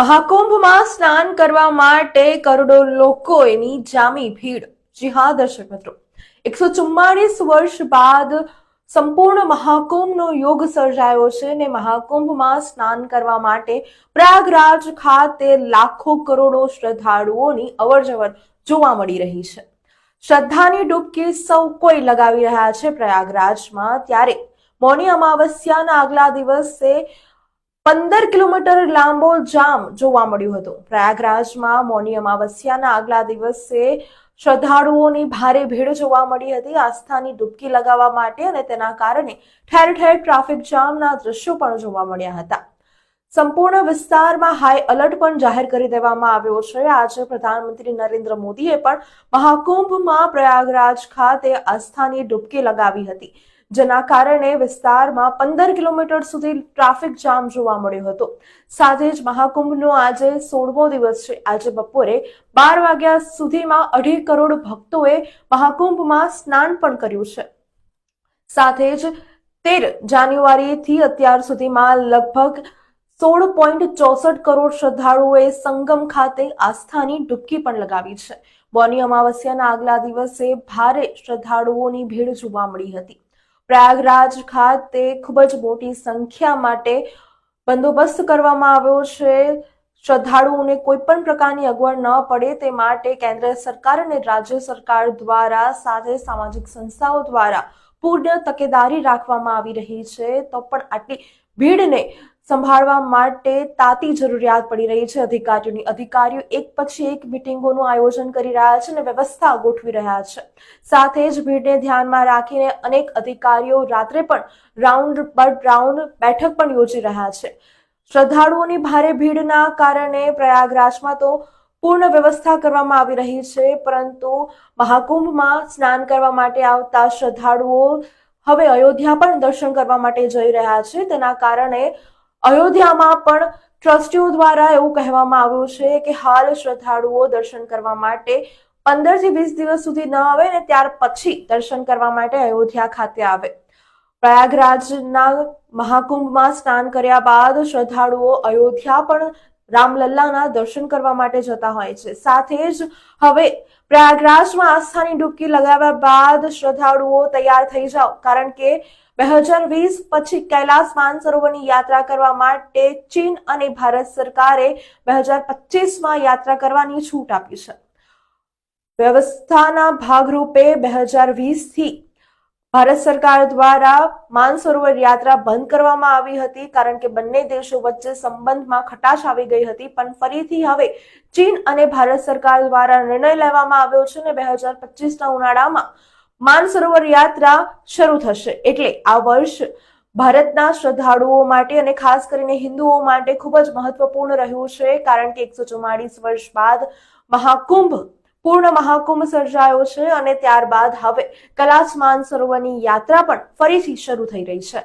મહાકુંભમાં સ્નાન કરવા માટે કરોડો લોકોની જામી ભીડ. જી હા દર્શક મિત્રો, એકસો ચુમ્માળીસ વર્ષ બાદ સંપૂર્ણ મહાકુંભનો યોગ સર્જાયો છે ને મહાકુંભમાં સ્નાન કરવા માટે પ્રયાગરાજ ખાતે લાખો કરોડો શ્રદ્ધાળુઓની અવરજવર જોવા મળી રહી છે. શ્રદ્ધાની ડૂબકી સૌ કોઈ લગાવી રહ્યા છે પ્રયાગરાજમાં. ત્યારે મૌની અમાવસ્યાના આગલા દિવસે પંદર કિલોમીટર લાંબો જામ જોવા મળ્યું હતું. પ્રયાગરાજમાં મૌની અમાવસ્યાના આગલા દિવસે શ્રદ્ધાળુઓની ભારે ભીડ જોવા મળી હતી. આસ્થાની ડૂબકી લગાવવા માટે અને તેના કારણે ઠેર ઠેર ટ્રાફિક જામના દ્રશ્યો પણ જોવા મળ્યા હતા. સંપૂર્ણ વિસ્તારમાં હાઈ એલર્ટ પણ જાહેર કરી દેવામાં આવ્યો છે. આજે પ્રધાનમંત્રી નરેન્દ્ર મોદીએ પણ મહાકુંભમાં પ્રયાગરાજ ખાતે આસ્થાની ડૂબકી લગાવી હતી. જેના કારણે વિસ્તારમાં પંદર કિલોમીટર સુધી ટ્રાફિક જામ જોવા મળ્યો હતો. સાથે જ મહાકુંભનો આજે સોળમો દિવસ છે. આજે બપોરે બાર વાગ્યા સુધીમાં અઢી કરોડ ભક્તોએ મહાકુંભમાં સ્નાન પણ કર્યું છે. સાથે જ તેર જાન્યુઆરીથી અત્યાર સુધીમાં લગભગ સોળ પોઈન્ટ ચોસઠ કરોડ શ્રદ્ધાળુઓએ સંગમ ખાતે આસ્થાની ડૂબકી પણ લગાવી છે. બોની અમાવસ્યાના આગલા દિવસે ભારે શ્રદ્ધાળુઓની ભીડ જોવા મળી હતી. પ્રયાગરાજ ખાતે ખૂબ જ મોટી સંખ્યા માટે બંદોબસ્ત કરવામાં આવ્યો છે. શ્રદ્ધાળુઓને કોઈ પણ પ્રકારની અગવડ ન પડે તે માટે કેન્દ્ર સરકાર અને રાજ્ય સરકાર દ્વારા સાથે સામાજિક સંસ્થાઓ દ્વારા પૂર્ણ તકેદારી રાખવામાં આવી રહી છે. તો પણ આટલી ભીડને સંભાળવા માટે તાતી જરૂરિયાત પડી રહી છે. અધિકારીઓની અધિકારીઓ એક પછી એક મિટિંગોનું આયોજન કરી રહ્યા છે અને વ્યવસ્થા ગોઠવી રહ્યા છે. સાથે જ ભીડને ધ્યાનમાં રાખીને અનેક અધિકારીઓ રાત્રે પણ રાઉન્ડ પર રાઉન્ડ બેઠક પણ યોજી રહ્યા છે. શ્રદ્ધાળુઓની ભારે ભીડના કારણે પ્રયાગરાજમાં તો પૂર્ણ વ્યવસ્થા કરવામાં આવી રહી છે, પરંતુ મહાકુંભમાં સ્નાન કરવા માટે આવતા શ્રદ્ધાળુઓ હવે અયોધ્યા પણ દર્શન કરવા માટે જઈ રહ્યા છે. તેના કારણે અયોધ્યામાં પણ ટ્રસ્ટીઓ દ્વારા એવું કહેવામાં આવ્યું છે કે હાલ શ્રદ્ધાળુઓ દર્શન કરવા માટે પંદરથી વીસ દિવસ સુધી ન આવે ને ત્યાર પછી દર્શન કરવા માટે અયોધ્યા ખાતે આવે. પ્રયાગરાજના મહાકુંભમાં સ્નાન કર્યા બાદ શ્રદ્ધાળુઓ અયોધ્યા પણ રામલલ્લાના દર્શન કરવા માટે જતા હોય છે. સાથે જ હવે પ્રયાગરાજમાં આસ્થાની ડૂબકી લગાવ્યા બાદ શ્રદ્ધાળુઓ તૈયાર થઈ જાઓ. કારણ કે બે હજાર વીસ પછી કૈલાસ માનસરોવરની યાત્રા કરવા માટે ચીન અને ભારત સરકારે બે હજાર પચીસમાં યાત્રા કરવાની છૂટ આપી છે. વ્યવસ્થાના ભાગરૂપે બે હજાર વીસથી ભારત સરકાર દ્વારા માનસરોવર યાત્રા બંધ કરવામાં આવી હતી, કારણ કે બંને દેશો વચ્ચે સંબંધમાં ખટાશ આવી ગઈ હતી. પણ ફરીથી હવે ચીન અને ભારત સરકાર દ્વારા નિર્ણય લેવામાં આવ્યો છે ને બે હજાર પચીસના ઉનાળામાં માનસરોવર યાત્રા શરૂ થશે. એટલે આ વર્ષ ભારતના શ્રદ્ધાળુઓ માટે અને ખાસ કરીને હિન્દુઓ માટે ખૂબ જ મહત્વપૂર્ણ રહ્યું છે, કારણ કે એકસો વર્ષ બાદ મહાકુંભ પૂર્ણ મહાકુંભ સર્જાયો છે અને ત્યારબાદ હવે કૈલાસ માનસરોવરની યાત્રા પણ ફરીથી શરૂ થઈ રહી છે.